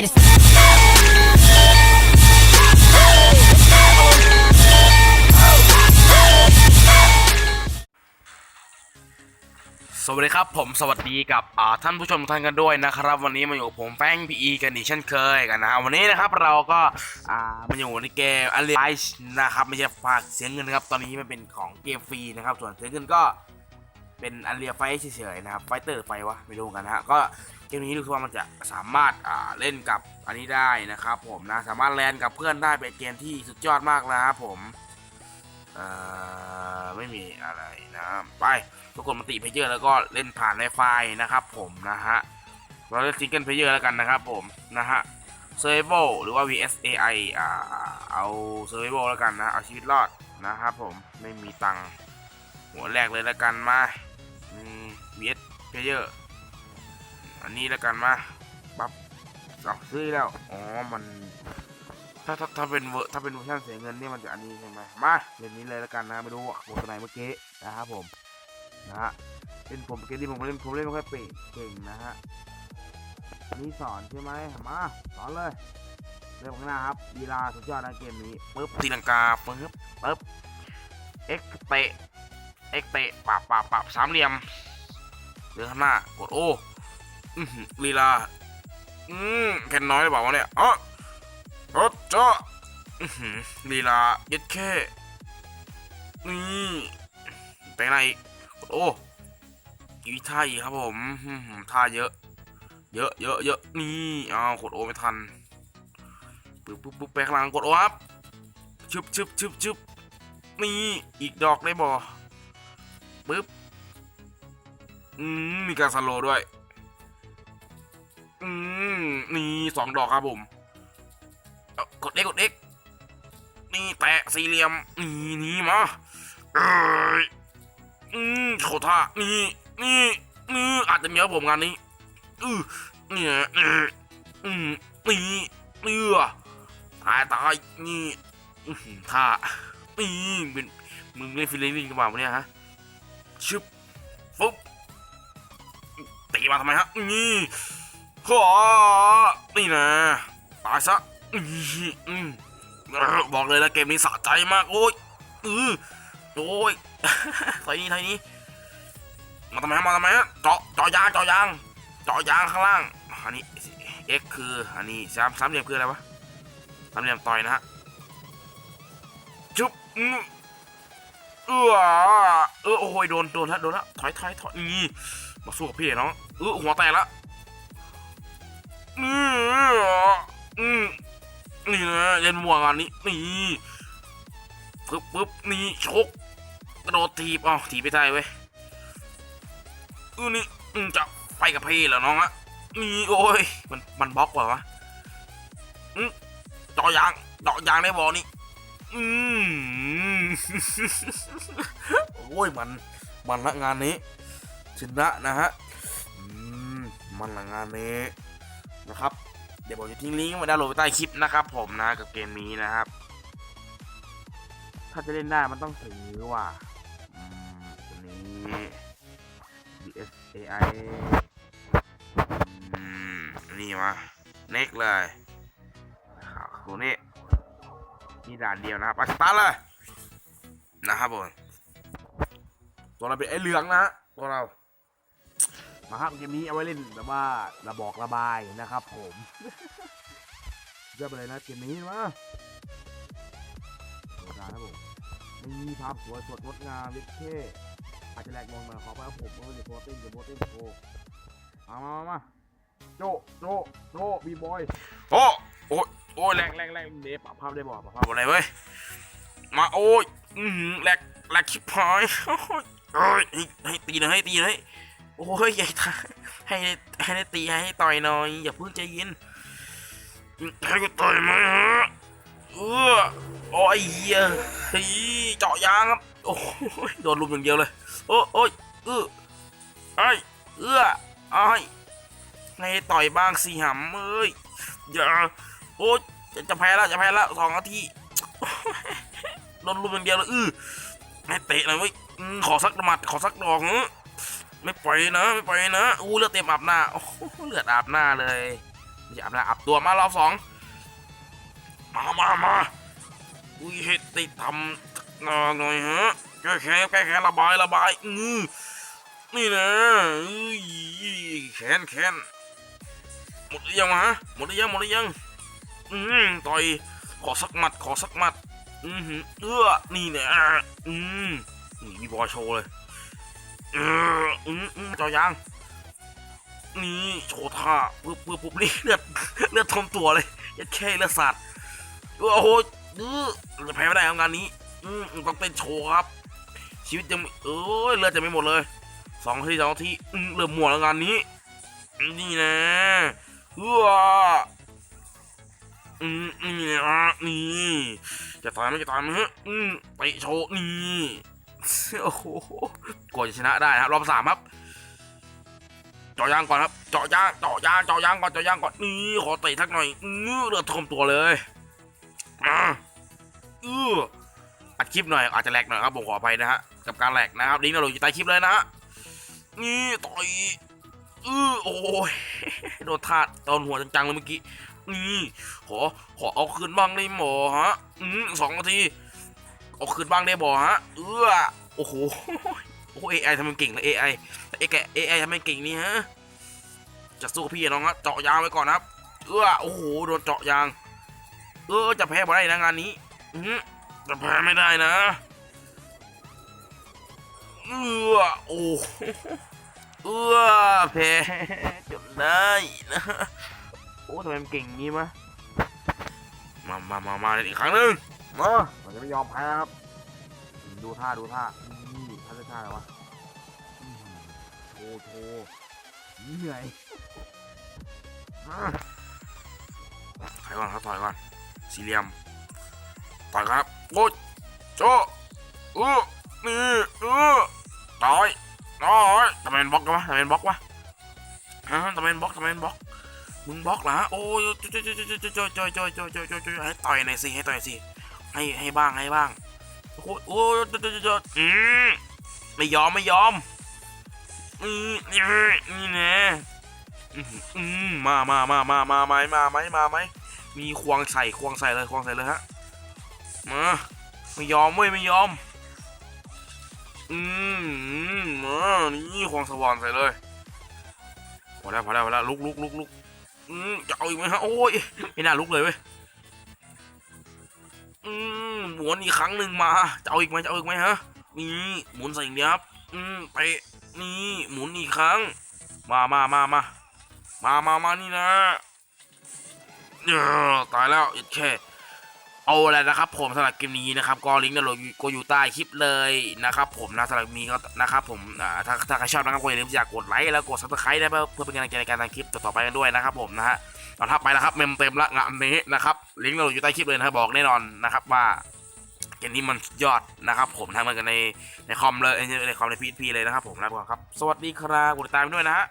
greatest. สวัสดีครับผมสวัสดีกับอ่าท่านผู้ชมทุกท่านกันด้วยนะครับ วันนี้มาอยู่กับผมแป้งพีอีกันอีกเช่นเคยกันนะฮะวันนี้นะครับเราก็อ่ามาอยู่ในเกมอันเลไ์นะครับไม่ใช่ฝากเสียเงินนะครับตอนนี้มันเป็นของเกมฟรีนะครับส่วนเสียเงินก็เป็นอันเรียไฟเฉยๆนะครับไฟเตอร์ไฟวะไม่รู้กันนะฮะก็ เกมนี้รู้สึกว่ามันจะสามารถอ่าเล่นกับอันนี้ได้นะครับ ผมนะสามารถแลนกับเพื่อนได้เป็นเกมที่สุดยอดมากนะครับผมเอ่อไม่มีอะไรนะไปทุกคนมาติเพเยอร์แล้วก็เล่นผ่านไวไฟนะครับ ผมนะฮะเราเล่นซิงเกิลเพเยอร์แล้วกันนะครับผมนะฮะเซอร์ไ a หรือว่า VSAI อ่าเอาเซอร์ไ a แล้วกันนะเอาชีวิตรอดนะครับผมไม่มีตังหัวแรกเลยแล้วกันมาอืม VS เพเย อันนี้แล้วกันมาปั๊บเอาซื้อแล้ว อ๋อ มัน ถ้าถ้าถ้าเป็นเวอร์ถ้าเป็นเวอร์ชันเสียเงินเนี่ยมันจะอันนี้ใช่ไหมมาเล่นนี้เลยแล้วกันนะไม่รู้ว่าโฆษณาเมื่อกี้นะครับผม นะฮะเป็นผมเกมที่ผมเล่นผมเล่นไม่ค่อยเป่งเก่งนะฮะอันนี้สอนใช่ไหมมาสอนเลยเริ่มข้างหน้าครับดีลาสุดยอดนะเกมนี้ปึ๊บตีลังกาปึ๊บปึ๊บเอ็กเตะเอ็กเตะปับปับปับสามเหลี่ยมเดินข้างหน้ากดโอ้อื้อหือ ลีลา อืมแค่น้อยหรือเปล่าวะเนี่ยอ๋อรถเจ้าอื้อหือลีลาเย็ดแค่นี่ไปไหนอีก โอ้อีท่าอีกครับผมท่าเยอะ เยอะเยอะเยอะนี่อ้าวกดโอไม่ทันปึ๊บปึ๊บปึ๊บไปข้างหลังกดโอครับชึบชึบชึบชึบนี่อีกดอกได้บ่ปึ๊บอืมมีการสโลด้วย อืมนี่สองดอกครับผมกดเอ็กกดเอ็กนี่แตะสี่เหลี่ยมนี่นี่มาเอ้ยอืมโชว์ท่านี่นี่นี่อาจจะมีครับผมงานนี้อือเนี่ยนี่อืมนี่นี่อะตายตายนี่อื้อหือท่านี่เป็นมึงเล่นฟิลลิ่งกันเปล่าวะเนี่ยฮะชึบฟุ๊บตีมาทำไมฮะนี่ ขอนี่นะตายซะบอกเลยนะเกมนี้สะใจมาก โอ้ยอือโอ้ยไทยนี้ไทยนี้ มาทำไมมาทำไมเจาะเจาะยางเจาะยางเจาะยางข้างล่าง อันนี้ x คืออันนี้สามสามเหลี่ยมคืออะไรวะสามเหลี่ยมต่อยนะฮะ จุ๊บอือเออเออโอ้ยโดนโดนแล้วโดนแล้วถอยถอยถอยนี่มาสู้กับพี่เน้องเออหัวแตกล้วอืออืม นี่นะเล่นมัวงานนี้นี่ปึ๊บปึ๊บนี่ชกกระโดดถีบอ๋อถีบไม่ได้เว้ยอือนี่จะไปกับพี่เหรอน้องอะนี่โอ้ยมันมันบล็อกว่ะวะอืมเจาะยางเจาะยางได้บอนี่อืมโอ้ยมันมันละงานนี้ชนะนะฮะอืมมันละงานนี้ นะครับเดี๋ยวผมจะทิ้งลิงก์ไว้ด้านโลใต้คลิปนะครับ ผมนะกับเกมนี้นะครับ ถ้าจะเล่นได้มันต้องถือว่าอืมตัวนี้ DSAI อืมนี่มาเน็กเลยครับตัวนี้นี่ด่านเดียวนะครับไปสตาร์เลยนะครับผมตัวเราเป็นไอ้เหลืองนะฮะตัวเรา มาครับเกมนี้เอาไว้เล่นแบบว่าระบอกระบายนะครับ ผมเยอะไปเลยนะเกมนี้มาธรรมดาครับผมนี่ภาพสวยสดงดงามลิเท่อาจจะแหลกลงมาขอไปครับผมเออเดี๋ยวโพสติ้งเดี๋ยวโพสติ้งโชว์มามามามาโจโจโจบีบอยโอ้โอ้ยโอ้ยแหลกแหลกแหลกเดปรับภาพได้บ่ปรับภาพอะไรเว้ยมาโอ้ยอือหือแหลกแหลกชิบหายโอ้ยโอ้ยให้ให้ตีหน่อยให้ตีหน่อย โอ้ยใหญ่ท่าให้ให้ได้ตีให้ต่อยหน่อยอย่าเพิ่งใจเย็นให้กูต่อยไหมฮะเออโอ้ยเหี้ยเฮ้ยเจาะยางครับโอ้ยโดนลุมอย่างเดียวเลยโอ้โอ้ยเออไอเอื้อไอ้ไงต่อยบ้างสิหำเอ้ยอย่าโอ้ยจะจะแพ้แล้วจะแพ้แล้วสองนาทีโดนลุมอย่างเดียวเลยเออให้เตะหน่อยเว้ยขอสักหมัดขอสักดอกเนอ ไม่ปล่อยนะไม่ปล่อยนะอู้เลือดเต็มอาบหน้าโอ้โหเลือดอาบหน้าเลยไม่ใช่อัพนะอัพตัวมารอบสองมามามาอุ้ยเฮ็ดติดทำหน่อยหน่อยฮะแก้แค้นแก้แค้นระบายระบายอือนี่นะอุ้ยแขนแขนหมดหรือยังวะหมดหรือยังหมดหรือยังอืมต่อยขอสักหมัดขอสักหมัดอือหือเอื้อนี่เนี่ยอืมนี่มีบอยโชว์เลย เอออืมอืมจอยาง นี่โชว์ท่าปึ๊บปึ๊บปึ๊บนี่เลือดเลือดทมตัวเลยยัดแค่เลือดสาดโอ้โหดื้อจะแพ้ไม่ได้ครับงานนี้ อืมต้องเต้นโชว์ครับ ชีวิตยังเอ้ยเลือดจะไม่หมดเลยสองทีสองทีอืมเริ่มหมดแล้วงานนี้ นี่นะเอื้ออืมนี่นะนี่จะตายไหมจะตายไหมฮะอืมเตะโชว์นี่ โอ้โหกว่าจะชนะได้นะครับรอบสามครับเจาะยางก่อนครับเจาะยางเจาะยางเจาะยางก่อนเจาะยางก่อนนี่ขอเตะทักหน่อยอื้อเลือดท่วมตัวเลยอ่าอื้ออัดคลิปหน่อยอาจจะแหลกหน่อยครับผมขออภัยนะฮะกับการแหลกนะครับลิงก์เราอยู่ใต้คลิปเลยนะฮะนี่ต่อยอื้อโอ้ยโดนทาดโดนหัวจังๆเลยเมื่อกี้นี่ขอขอเอาคืนบ้างได้หมอฮะอืมสองนาที เอาคืนบ้างได้บ่ฮะ เออโอ้โห โอ้เอไอทำไมเก่งเลยเอไอเอแกเอไอทำไมเก่งนี่ฮะ จะสู้กับพี่น้องครับเจาะยางไว้ก่อนครับ เออโอ้โห โดนเจาะยาง เออ จะแพ้บ่ได้นะงานนี้ อืจะแพ้ไม่ได้นะ เออโอ้เออแพ้จนได้นะโอ้ทำไมมันเก่งอย่างงี้มะมามามามาอีกครั้งหนึ่ง มาเราจะไม่ยอมแพ้ครับ ดูท่าดูท่านี่ท่าท่าอะไรวะอื้อหือโชว์โชว์เหนื่อยถอยก่อนครับถอยก่อนสี่เหลี่ยมต่อยครับโอ้ยโจเออนี่เออต่อยต่อยทำไมเป็นบล็อกกันวะทำไมเป็นบล็อกวะฮะทำไมเป็นบล็อกทำไมเป็นบล็อกมึงบล็อกเหรอฮะโอ้ยจอยจอยจอยจอยจอยจอยจอยจอยจอยจอยให้ต่อยหน่อยสิให้ต่อยหน่อยสิ ให้ให้บ้างให้บ้างโอ้ยโอ้ยจอยจอยจอยอืมไม่ยอมไม่ยอมอืมนี่นี่แน่อืมอืมมามามามามาไหมมาไหมมาไหมมีควงใส่ควงใส่เลยควงใส่เลยฮะมาไม่ยอมเว้ยไม่ยอมอืมอืมมานี่ควงสว่านใส่เลยพอแล้วพอแล้วพอแล้วลุกลุกลุกลุกอืมจะเอาอีกไหมฮะโอ้ยไม่น่าลุกเลยเว้ย อืมหมุนอีกครั้งหนึ่งมาจะเอาอีกไหมจะเอาอีกไหมฮะนี่หมุนใส่อย่างเดียวครับอืมไปนี่หมุนอีกครั้ง มามามามามามามานี่นะเออตายแล้วยัดแค่เอาอะไรนะครับ ผมสำหรับเกมนี้นะครับก็ลิงก์น์โหลดอยู่ก็อยู่ใต้คลิปเลยนะครับ ผมนะสำหรับมีก็นะครับผมอ่าถ้าถ้าใครชอบนะครับก็อย่าลืมที่จะกดไลค์แล้วกดซับสไครต์ได้เพื่อเพื่อเป็นกำลังใจในการทำคลิปต่อๆไปกันด้วยนะครับผมนะฮะ เอาถ้าไปแล้วครับเมมเต็มละงานนี้นะครับลิงก์เราอยู่ใต้คลิปเลยนะครับบอกแน่นอนนะครับว่าเกมนี้มันยอดนะครับ ผมทำมันกันในในคอมเลยในคอมในพีพีเลยนะครับผมแล้วก็ครับ สวัสดีครับกดติดตามด้วยนะฮะ